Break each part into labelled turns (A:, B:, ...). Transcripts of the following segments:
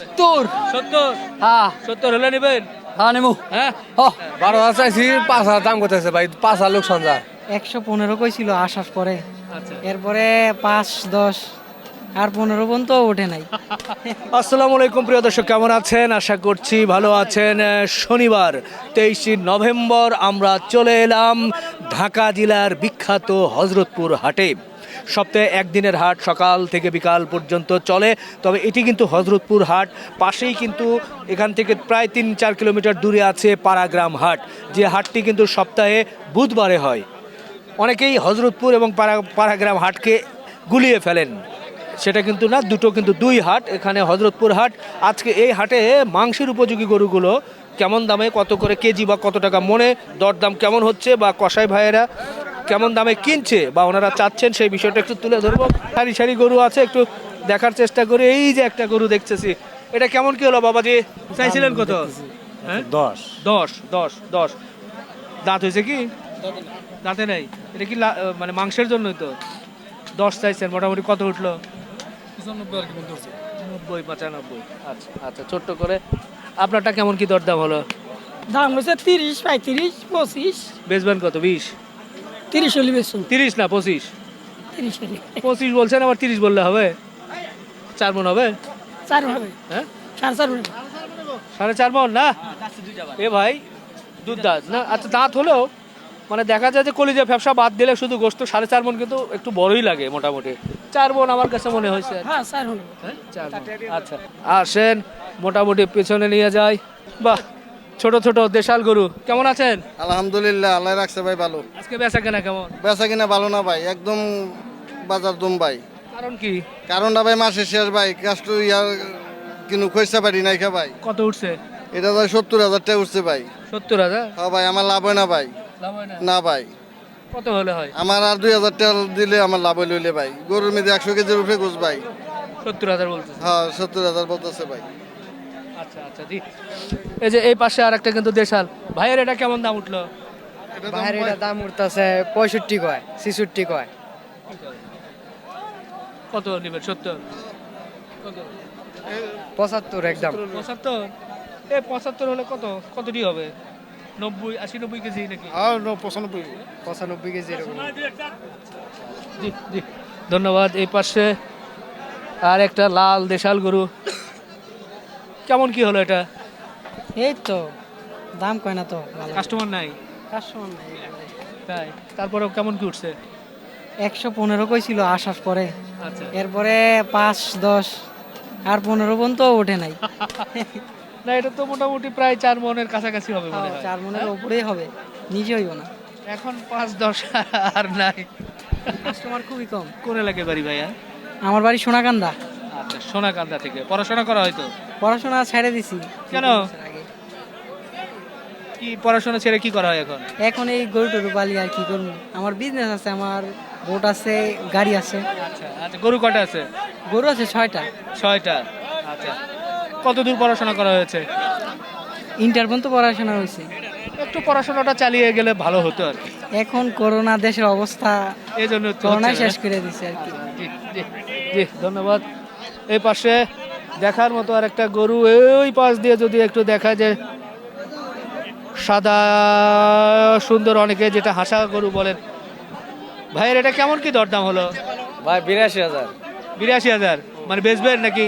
A: সত্তর।
B: সত্তর?
A: হ্যাঁ।
B: সত্তর হলে নেবেন?
A: হ্যাঁ নেব
B: হ্যাঁ?
C: বারো হাজার চাইছি পাঁচ হাজার দাম করতেছে ভাই? পাঁচ হাজার যায়
D: একশো পনেরো কইছিল আসার পরে।
B: আচ্ছা।
D: এরপরে পাঁচ দশ আর পনেরো পর্যন্ত ওঠে নাই।
B: আসসালামু আলাইকুম প্রিয় দর্শক কেমন আছেন? আশা করছি ভালো আছেন। শনিবার তেইশে নভেম্বর আমরা চলে এলাম ঢাকা জেলার বিখ্যাত হজরতপুর হাটে। সপ্তাহে একদিনের হাট সকাল থেকে বিকাল পর্যন্ত চলে, তবে এটি কিন্তু হজরতপুর হাট। পাশেই কিন্তু এখান থেকে প্রায় তিন চার কিলোমিটার দূরে আছে পাড়াগ্রাম হাট, যে হাটটি কিন্তু সপ্তাহে বুধবারে হয়। অনেকেই হজরতপুর এবং পাড়া পাড়াগ্রাম হাটকে গুলিয়ে ফেলেন। সেটা কিন্তু না, দুটো কিন্তু দুই হাট, এখানে হজরতপুর হাট। আজকে এই হাটে মাংসের উপযোগী গরুগুলো কেমন দামে, কত করে কেজি বা কত টাকা মনে, দরদাম কেমন হচ্ছে বা কসাই ভাইয়েরা কেমন দামে কিনছে বা ওনারা চাচ্ছেন সেই বিষয়টা একটু তুলে ধরবো। সারি সারি গরু আছে একটু দেখার চেষ্টা করে। এই যে একটা গরু দেখতেছি এটা কেমন কি হলো বাবাজি? চাইছিলেন কত? হ্যাঁ?
C: দশ।
B: দশ দশ দশ। দাঁত হয়েছে কি? দাঁতে নাই। এটা কি লা- মানে মাংসের জন্যই তো? দশ চাইছেন মোটামুটি কত উঠল? নব্বই পঁচানব্বই। আচ্ছা আচ্ছা ছোট্ট করে। আপনারটা কেমন কি দরদাম হলো?
D: দাম হচ্ছে তিরিশ পঁয়ত্রিশ পঁচিশ।
B: বেচবেন কত? বিশ?
D: তিরিশ হলি বেশন
B: তিরিশ না পঁচিশ?
D: তিরিশ হলি।
B: পঁচিশ বলছেন আবার তিরিশ বললে হবে? চার মন হবে?
D: চার হবে।
B: হ্যাঁ?
D: সাড়ে চার হবে।
B: সাড়ে চার মন না? এ ভাই দুধ দাঁত না আচ্ছা দাঁত হলেও মানে দেখা যায় যে কলিজা ব্যবসা বাদ দিলে শুধু গোস্ত সাড়ে চার মন কিন্তু একটু বড়ই লাগে মোটামুটি। চার মন আমার কাছে মনে হয়েছে।
D: হ্যাঁ
B: হ্যাঁ। আচ্ছা আসেন মোটামুটি পেছনে নিয়ে যাই। বাহ! ছোট ছোট দেশাল গরু। কেমন আছেন?
E: আলহামদুলিল্লাহ আল্লাহ রাখছে ভাই ভালো।
B: আজকে বেচা কেনা কেমন?
E: বেচা কিনা ভালো না ভাই একদম বাজার দম ভাই।
B: কারণ কি?
E: কারণটা ভাই মাসে শেষ ভাই কাস্ট ইয়ার কিনু খইসা পারি নাই খা ভাই।
B: কত উঠছে?
E: এটা ভাই সত্তর হাজার টাকা উঠছে ভাই।
B: সত্তর হাজার?
E: হ্যাঁ ভাই আমার লাভ হয় না ভাই।
B: লাভ হয় না?
E: না ভাই।
B: কত হলে হয়?
E: আমার আর দুই হাজার টাকা দিলে আমার লাভ হইলে ভাই। গরুর মধ্যে একশো কেজির উপরে গোস ভাই।
B: সত্তর হাজার বলছে
E: হ্যাঁ সত্তর হাজার বলতেছে ভাই।
B: আচ্ছা আচ্ছা দি এই যে এই পাশে আর একটা কিন্তু দেশাল। ভাইয়ের এটা কেমন দাম উঠল?
A: বাইরে এটা দাম উঠতেছে পঁয়ষট্টি কয় ছিষট্টি কয়।
B: কত নেবেন? সত্তর?
A: পঁচাত্তর একদম।
B: পঁচাত্তর? এ পঁচাত্তর হলে কত? কতটি হবে? নব্বই আশি নব্বই কেজি নাকি?
E: পঁচানব্বই।
A: পঁচানব্বই কেজি এরকম।
B: জি জি। ধন্যবাদ। এই পাশে আর একটা লাল দেশাল গরু। কেমন কি হলো এটা?
D: এই তো দাম কয় না তো?
B: কাস্টমার নাই?
D: কাস্টমার নাই
B: তাই? তারপরেও কেমন কি উঠছে?
D: একশো পনেরো কইছিল আসার পরে।
B: আচ্ছা।
D: এরপরে পাঁচ দশ আর পনেরো পর্যন্ত ওঠে নাই।
B: না এটা তো মোটামুটি প্রায় চার মনের কাছাকাছি হবে মনে হয়
D: চার মনের উপরেই হবে। নিজে হইব না।
B: এখন পাঁচ দশ আর নাই।
D: কাস্টমার খুবই কম।
B: কোন এলাকায় বাড়ি ভাইয়া?
D: আমার বাড়ি সোনাকান্দা।
B: আচ্ছা সোনাকান্দা থেকে। পড়াশোনা করা হয়তো
D: পড়াশোনা ছেড়ে দিছি।
B: কেন? কি পড়াশোনা ছেড়ে কি করা হয় এখন?
D: এখন এই গরু টরু পালি আর কি করব। আমার বিজনেস আছে আমার বোট আছে গাড়ি আছে।
B: আচ্ছা আচ্ছা গরু কটা আছে?
D: গরু আছে ছয়টা।
B: ছয়টা আচ্ছা। কত দূর পড়াশোনা করা হয়েছে?
D: ইন্টার পর্যন্ত পড়াশোনা হয়েছে।
B: একটু পড়াশোনাটা চালিয়ে গেলে ভালো হতো আর কি।
D: এখন করোনা দেশের অবস্থা
B: এই জন্য তো
D: করোনায়
B: হচ্ছে না।
D: শেষ করে দিছে আর কি।
B: জি ধন্যবাদ। এই পাশে দেখার মতো আর একটা গরু ওই পাশ দিয়ে যদি একটু দেখা যায় সাদা সুন্দর অনেকে যেটা হাসা গরু বলেন। ভাইয়ের এটা কেমন কি দরদাম হলো?
C: ভাই বিরাশি হাজার।
B: বিরাশি হাজার? মানে বেচবেন নাকি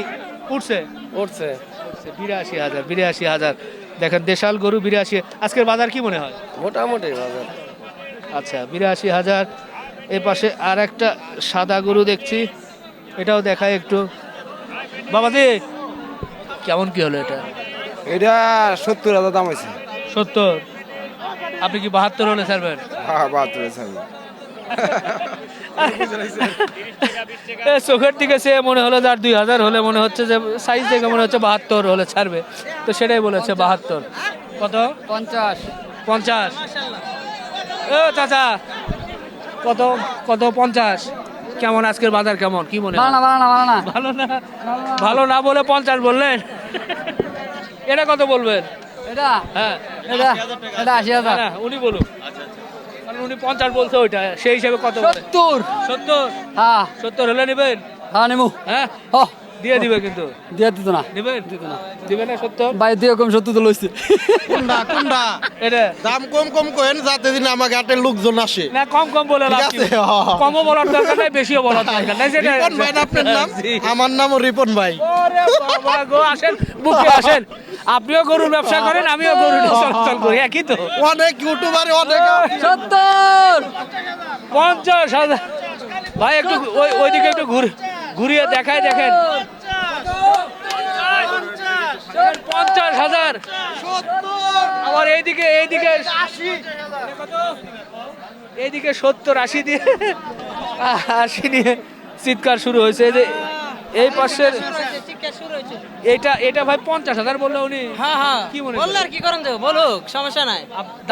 B: উঠছে?
C: উঠছে।
B: উঠছে, বিরাশি হাজার বিরাশি হাজার। দেখেন দেশাল গরু বিরাশি। আজকের বাজার কি মনে হয়?
C: মোটামুটি বাজার।
B: আচ্ছা বিরাশি হাজার। এ পাশে আর একটা সাদা গরু দেখছি। এটাও দেখায় একটু। বাবাজি কেমন কি হলো এটা?
C: এটা সত্তর হাজার দাম হয়েছে।
B: সত্তর? আপনি কি বাহাত্তর হলে ছাড়বেন?
C: হ্যাঁ বাহাত্তর হাজার
B: চোখের দিকে সে মনে হলো যার দুই হাজার হলে মনে হচ্ছে যে সাইজ দেখে মনে হচ্ছে বাহাত্তর হলে ছাড়বে। তো সেটাই বলেছে বাহাত্তর। কত?
A: পঞ্চাশ।
B: পঞ্চাশ। ও চাচা কত? কত? পঞ্চাশ। কেমন? আজকের বাজার কেমন? কি মনে হয়?
A: বাড়ানা বাড়ানা বাড়ানা
B: ভালো না। ভালো না? বলে পঞ্চাশ বললেন। এটা কত বলবেন?
A: এটা?
B: হ্যাঁ।
A: এটা? এটা আশি হাজার।
B: উনি বলুন কারণ উনি পঞ্চাশ বলছে ওইটা। সেই হিসাবে কত
A: সত্তর।
B: সত্তর?
A: হ্যাঁ।
B: সত্তর হলে নেবেন?
A: হ্যাঁ নেব।
B: হ্যাঁ। দিয়ে দিবে কিন্তু।
F: দিয়ে দিত না।
B: দিবেন দিবে না সত্য?
F: ভাই দিয়ে কম সত্য তো লইছে।
E: কোনটা কোনটা
B: এটা।
E: দাম কম কম করেন যাতে দিন আমার ঘাটের লোকজন আসে।
B: না কম কম বলে লাভ
E: আছে।
B: কমও বলার দরকার নাই বেশিও বলার দরকার নাই। সেটা
E: রিপন ভাই আপনার নাম?
B: জি।
E: আমার নামও রিপন ভাই।
B: ওরে বাবা গো আসেন বুকে আসেন। আপনিও গরুর ব্যবসা করেন আমিও গরু নিয়ে চলাচল করি একই তো।
E: অনেক ইউটিউবারে অনেক
F: সত্তর!
B: পঞ্চাশ হাজার। ভাই একটু ওই ওইদিকে একটু ঘুরে ঘুরিয়ে দেখায় দেখেন। পঞ্চাশ হাজার। আবার এইদিকে এইদিকে এইদিকে সত্তর, আশি দিয়ে, আশি নিয়ে চিৎকার শুরু হয়েছে। এই পাশের এটা এটা ভাই পঞ্চাশ হাজার বলল উনি।
G: হ্যাঁ হ্যাঁ।
B: কি মনে
G: বললে আর কি করেন দেবো বলুক সমস্যা নাই।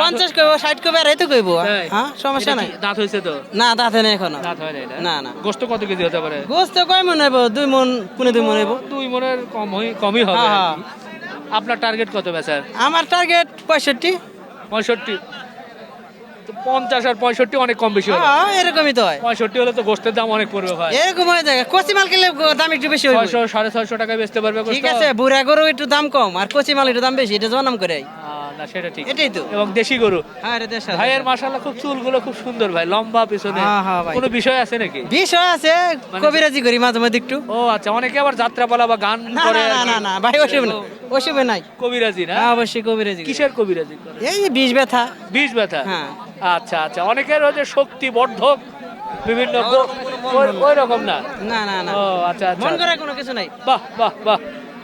G: পঞ্চাশ কইবো ষাট কইবো আর এই তো কইবো?
B: তাই?
G: হ্যাঁ সমস্যা নাই।
B: দাঁত হয়েছে তো?
G: না দাঁতে নেই এখনও।
B: দাঁত হয় নাই
G: না, না।
B: গোস্ত কত কেজি হতে পারে?
G: গোস্ত কয় মন হইব দুই মন পুনে দুই মন হইব
B: দুই মনের কম কমই হবে।
G: হ্যাঁ,
B: কি। আপনার টার্গেট কত বেচার?
G: আমার টার্গেট পঁয়ষট্টি।
B: পঁয়ষট্টি। পঞ্চাশ আর পঁয়ষট্টি অনেক কম বেশি হবে
G: হ্যাঁ এরকমই তো হয়।
B: পঁয়ষট্টি হলে তো গোস্তের দাম অনেক পড়বে ভাই।
G: এরকম হয়ে যায় কচি মাল কিনলে দাম একটু বেশি
B: ছয়শো সাড়ে ছয়শো টাকায় বেচতে পারবে
G: ঠিক আছে বুড়া গরু একটু দাম কম আর কচি মাল একটু দাম বেশি এটা জনাম করে।
B: না সেটা ঠিক।
G: এটাই তো।
B: এবং দেশি গরু।
G: হ্যাঁ
B: ভাইয়ের মাসাল্লাহ খুব চুলগুলো খুব সুন্দর ভাই লম্বা পিছনে।
G: হ্যাঁ, হ্যাঁ।
B: কোনো বিষয় আছে নাকি?
G: বিষয় আছে
B: মানে-
G: কবিরাজি করি মাঝে মাঝে একটু।
B: ও আচ্ছা অনেকে আবার যাত্রাপালা বা গান করে
G: না না না ভাই ওসব না ওসব নাই।
B: কবিরাজি না?
G: হ্যাঁ অবশ্যই কবিরাজি
B: কিসের কবিরাজি করে?
G: এই বিষ ব্যথা।
B: বিষ ব্যথা?
G: হ্যাঁ।
B: আচ্ছা আচ্ছা। অনেকের হচ্ছে শক্তি বর্ধক বিভিন্ন ওই- রকম না?
G: না না না।
B: ও আচ্ছা আচ্ছা।
G: মন করে কোনো কিছু নাই।
B: বাহ বাহ বাহ।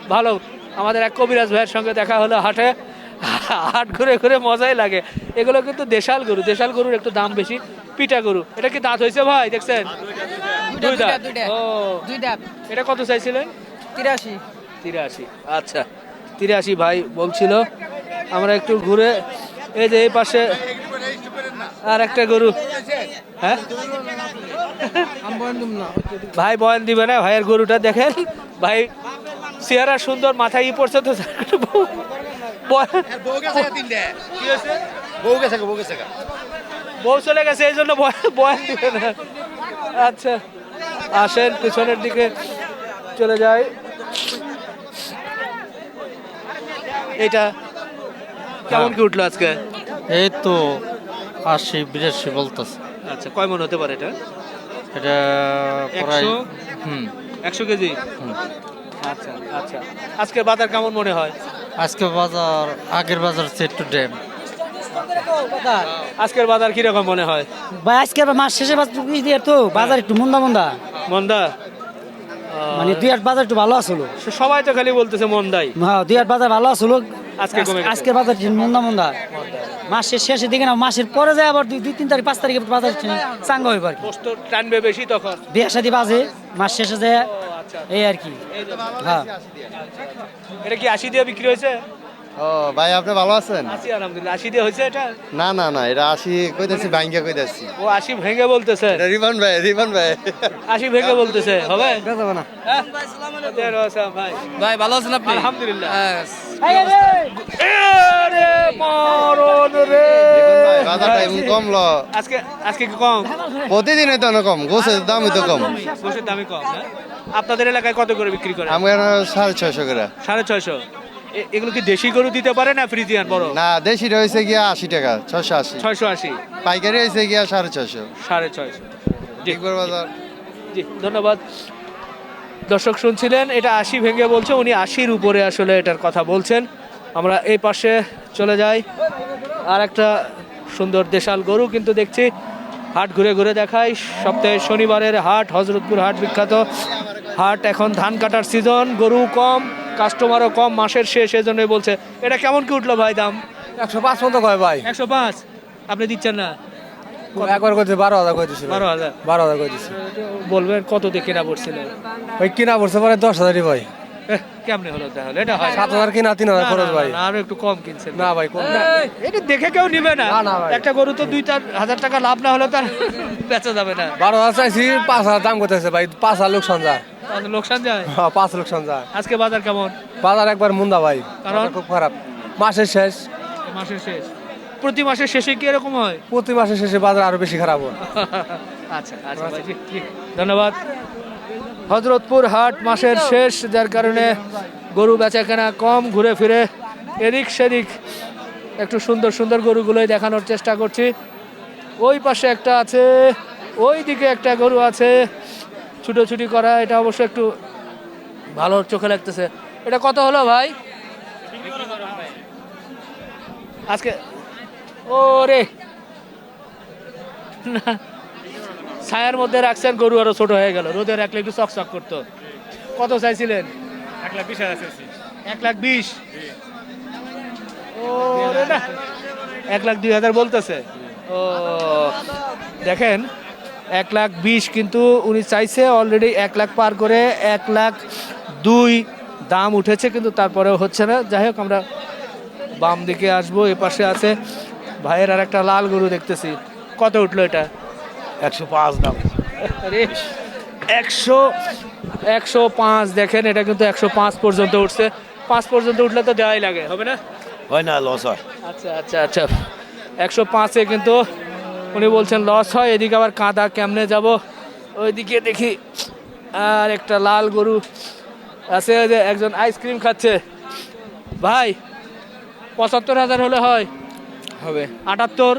B: ভালো। আমাদের এক কবিরাজ ভাইয়ের সঙ্গে দেখা হলো হাটে। হাট ঘুরে ঘুরে মজাই লাগে। এগুলো কিন্তু দেশাল গরু। দেশাল গরুর একটু দাম বেশি। পিটা গরু। এটা কি দাঁত হয়েছে ভাই? দেখছেন? দুই দাঁত ও।
G: দুই ডাব
B: এটা কত চাইছিলেন
G: তিরাশি।
B: তিরাশি। আচ্ছা। তিরাশি ভাই বলছিল আমরা একটু ঘুরে এই যে এই পাশে আর একটা গরু। হ্যাঁ? ভাই বয়ান দিবে না ভাইয়ের গরুটা দেখেন। ভাই চেহারা সুন্দর মাথায় ই পড়ছে তো? বউ চলে গেছে এই জন্য বয়ান- বয়ান দিবে না। আচ্ছা আসেন পিছনের দিকে চলে যায় এটা কেমন কি উঠল আজকে?
H: এই তো আশি বিরাশি বলতেছে।
B: আচ্ছা কয় মন হতে পারে এটা?
H: এটা প্রায়
B: একশো?
H: হুম।
B: একশো কেজি? আচ্ছা আচ্ছা। আজকের বাজার কেমন মনে হয়?
H: আজকে বাজার আগের বাজার চেয়ে একটু ড্যাম।
B: আজকের বাজার কীরকম মনে হয়?
I: ভাই আজকে আবার মাস শেষে দিয়ে তো বাজার একটু মন্দা মন্দা।
B: মন্দা?
I: মানে দুই আট বাজার একটু ভালো আসলো।
B: সবাই তো খালি বলতেছে মন্দাই।
I: হ্যাঁ দুই আট বাজার ভালো আসলো।
B: আজকে কমে গেছে।
I: আজকে বাজার ছিল মন্দা মন্দা। মাসের শেষের দিকে না মাসের পরে যায় আবার দুই দুই তিন তারিখ পাঁচ তারিখে বাজার ছিল চাঙ্গা হইব আর কি।
B: টানবে বেশি তখন?
I: বিয়ে শাদি বাজে মাস শেষে যায় এই আর কি। হ্যাঁ।
B: এটা কি আশি দিয়ে বিক্রি হয়েছে?
E: ও ভাই আপনি ভালো আছেন?
B: আশি আলহামদুলিল্লাহ। আশি দিয়ে হয়েছে এটা?
E: না না না এটা আসি কইতাছি ভাঙ্গা কইতাছি।
B: ও আশি ভেঙে বলতেছে।
E: এটা রিপন ভাই রিপন ভাই।
B: আশি ভেঙে বলতেছে হবে?
G: না।
B: হ্যাঁ? ভাই
J: ভাই ভালো আছেন আপনি?
B: আলহামদুলিল্লাহ।
J: হ্যাঁ,
B: মরণ রে।
E: কমলো
B: আজকে আজকে কি কম?
E: প্রতিদিন তো কম দামই তো কম।
B: গোশের দামই কম আপনাদের এলাকায় কত করে বিক্রি করে?
E: আমি সাড়ে ছয়শো করে।
B: সাড়ে ছয়শো। এগুলো কি দেশি গরু দিতে পারে না ফ্রিজিয়ান বড়?
E: না দেশি রয়েছে গিয়া আশি টাকা ছয়শো আশি।
B: ছয়শো আশি।
E: পাইকারি হয়েছে গিয়া সাড়ে ছয়শো।
B: সাড়ে ছয়শো।
E: বাজার।
B: জি ধন্যবাদ। দর্শক শুনছিলেন এটা আশি ভেঙে বলছে উনি আশির উপরে আসলে এটার কথা বলছেন। আমরা এই পাশে চলে যাই। আর একটা সুন্দর দেশাল গরু কিন্তু দেখছি হাট ঘুরে ঘুরে দেখাই। সপ্তাহে শনিবারের হাট হজরতপুর হাট বিখ্যাত। হাট এখন ধান কাটার সিজন গরু কম। কাস্টমারও কম মাসের শেষ এজন্যই বলছে। এটা কেমন কি উঠল ভাই দাম?
J: একশো পাঁচ মতো কয় ভাই।
B: একশো পাঁচ? আপনি দিচ্ছেন না?
J: একবার কইছে বারো হাজার কই দিছি
B: বারো হাজার।
J: বারো হাজার কই দিছি
B: বলবেন কত দিয়ে কেনা পড়ছিলেন
J: ওই কিনা পড়ছে পরে দশ হাজারই ভাই।
B: কেমনে হলো তাহলে? এটা হয়।
J: সাত হাজার কিনা তিন হাজার খরচ ভাই।
B: আরও একটু কম কিনছেন।
J: না ভাই কম
B: এটা দেখে কেউ নিবে না। একটা গরু তো দুই চার হাজার টাকা লাভ না হলে তার বেচা যাবে না।
J: বারো হাজার চাইছি পাঁচ হাজার দাম করতেছে ভাই? পাঁচ হাজার লোকসান যায়।
B: তাহলে লোকসান যায়?
J: হ্যাঁ, পাঁচ লোকসান যায়।
B: আজকে বাজার কেমন?
J: বাজার একবার মুন্দা ভাই।
B: কারণ?
J: খুব খারাপ। মাসের শেষ।
B: মাসের শেষ। প্রতি মাসের শেষে কি এরকম হয়?
J: প্রতি মাসের শেষে বাজার আরও বেশি খারাপ হয়।
B: আচ্ছা আচ্ছা ধন্যবাদ। হজরতপুর হাট মাসের শেষ যার কারণে গরু বেচা কেনা কম ঘুরে ফিরে এদিক সেদিক একটু সুন্দর সুন্দর গরুগুলোই দেখানোর চেষ্টা করছি। ওই পাশে একটা আছে ওই দিকে একটা গরু আছে। ছুটোছুটি করা এটা অবশ্য একটু ভালো চোখে লাগতেছে। এটা কত হলো ভাই? আজকে ও রে না ছায়ার মধ্যে রাখছেন গরু আরও ছোট হয়ে গেল। রোদে রাখলে একটু চকচক করতো। কত চাইছিলেন? এক লাখ বিশ এক লাখ বিশ? ও এক লাখ দুই হাজার বলতেছে। ও দেখেন এক লাখ বিশ কিন্তু উনি চাইছে অলরেডি এক লাখ পার করে এক লাখ দুই দাম উঠেছে কিন্তু তারপরেও হচ্ছে না। যাই হোক আমরা বাম দিকে আসব এ পাশে আছে ভাইয়ের আর একটা লাল গরু দেখতেছি। কত উঠল এটা?
C: একশো পাঁচ দাম।
B: আরে একশো একশো পাঁচ দেখেন এটা কিন্তু একশো পাঁচ পর্যন্ত উঠছে। পাঁচ পর্যন্ত উঠলে তো দেওয়াই লাগে হবে না?
C: হয় না লস হয়।
B: আচ্ছা আচ্ছা আচ্ছা। একশো পাঁচে কিন্তু উনি বলছেন লস হয় এদিকে আবার কাঁদা কেমনে যাব? ওইদিকে দেখি আর একটা লাল গরু আছে ওই যে একজন আইসক্রিম খাচ্ছে। ভাই পঁচাত্তর হাজার হলে হয়।
C: হবে।
B: আটাত্তর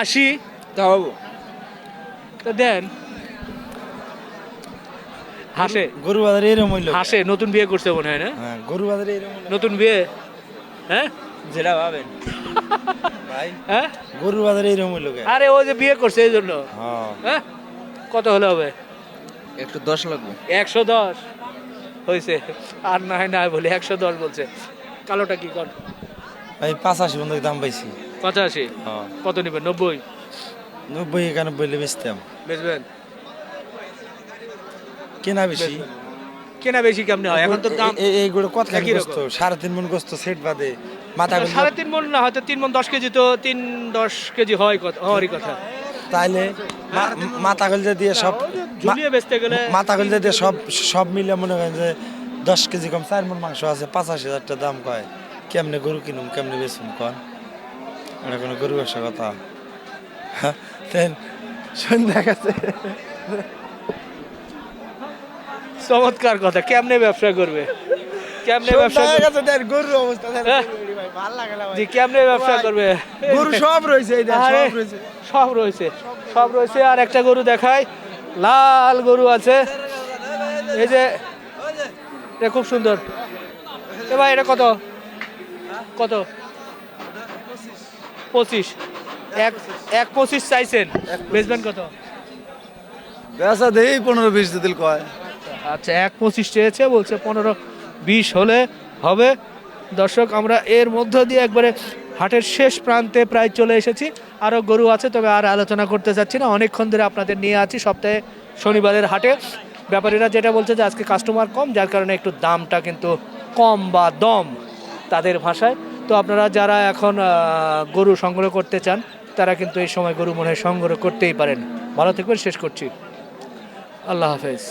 B: আশি।
C: তাও
B: তো দেন। হাসে।
C: গরু বাজারে এরম হইল
B: হাসে নতুন বিয়ে করছে মনে হয় না?
C: হ্যাঁ গরু বাজারে এরম হইল
B: নতুন বিয়ে? হ্যাঁ?
C: যেটা ভাবেন। ভাই
B: হ্যাঁ?
C: গরু বাজারে এরম হইল কে
B: আরে ও যে বিয়ে করছে এই জন্য।
C: হ্যাঁ।
B: হ্যাঁ? কত হলে হবে?
C: একটু দশ লাগবে।
B: একশো দশ? হয়েছে আর না হয় না হয় বলে একশো দশ বলছে। কালোটা কি কর?
C: ভাই পাঁচাশি বন্ধু দাম পাইছি।
B: পঁচাশি?
C: হ্যাঁ।
B: কত নেবেন নব্বই?
C: নব্বই একানব্বই বেচতাম।
B: বেচবেন?
C: কেনা বেশি?
B: কেনা বেশি কেমনে হয়? এখন তো দাম
C: এইগুলো কত
B: একই রকম।
C: সাড়ে তিন মন গোস্ত সেট বাদে মাথা
B: সাড়ে তিন মন না হয়তো তিন মন দশ কেজি তো তিন দশ কেজি হয় কথা হওয়ারই কথা।
C: তাইলে মাথা গলজে দিয়ে সব
B: ঝুলিয়ে বেচতে গেলে
C: মাথা গলজে দিয়ে সব সব মিলে মনে করেন যে দশ কেজি কম চার মন মাংস আছে পঁচাশি হাজার টাকা দাম কয়। কেমনে গরু কিনুম কেমনে বেচুম কন? এটা কোনো গরু ব্যবসা কথা। হ্যাঁ, সন্ধ্যা গেছে।
B: চমৎকার কথা কেমনে ব্যবসা করবে? কেমনে ব্যবসা করবে?
C: গেছে দেন গরুর অবস্থা দেন
B: হ্যাঁ?
C: লাগে না
B: জি কেমনে ব্যবসা করবে?
C: গরু সব রয়েছে এই সব রয়েছে।
B: সব রয়েছে সব রয়েছে আর একটা গরু দেখায় লাল গরু আছে। এই যে এটা খুব সুন্দর। এ ভাই এটা কত? কত? পঁচিশ। এক এক পঁচিশ চাইছেন বেচবেন কত?
C: বেচা দেই পনেরো বিশ দিল কয়।
B: আচ্ছা এক পঁচিশ চেয়েছে, বলছে পনেরো বিশ হলে হবে। দর্শক, আমরা এর মধ্য দিয়ে একবারে হাটের শেষ প্রান্তে প্রায় চলে এসেছি। আরও গরু আছে, তবে আর আলোচনা করতে চাচ্ছি না। অনেকক্ষণ ধরে আপনাদের নিয়ে আছি সপ্তাহে শনিবারের হাটে। ব্যাপারীরা যেটা বলছে যে আজকে কাস্টমার কম, যার কারণে একটু দামটা কিন্তু কম বা দম তাদের ভাষায়। তো আপনারা যারা এখন গরু সংগ্রহ করতে চান, তারা কিন্তু এই সময় গরু মনে সংগ্রহ করতেই পারেন। ভালো থাকবেন, শেষ করছি। আল্লাহ হাফেজ।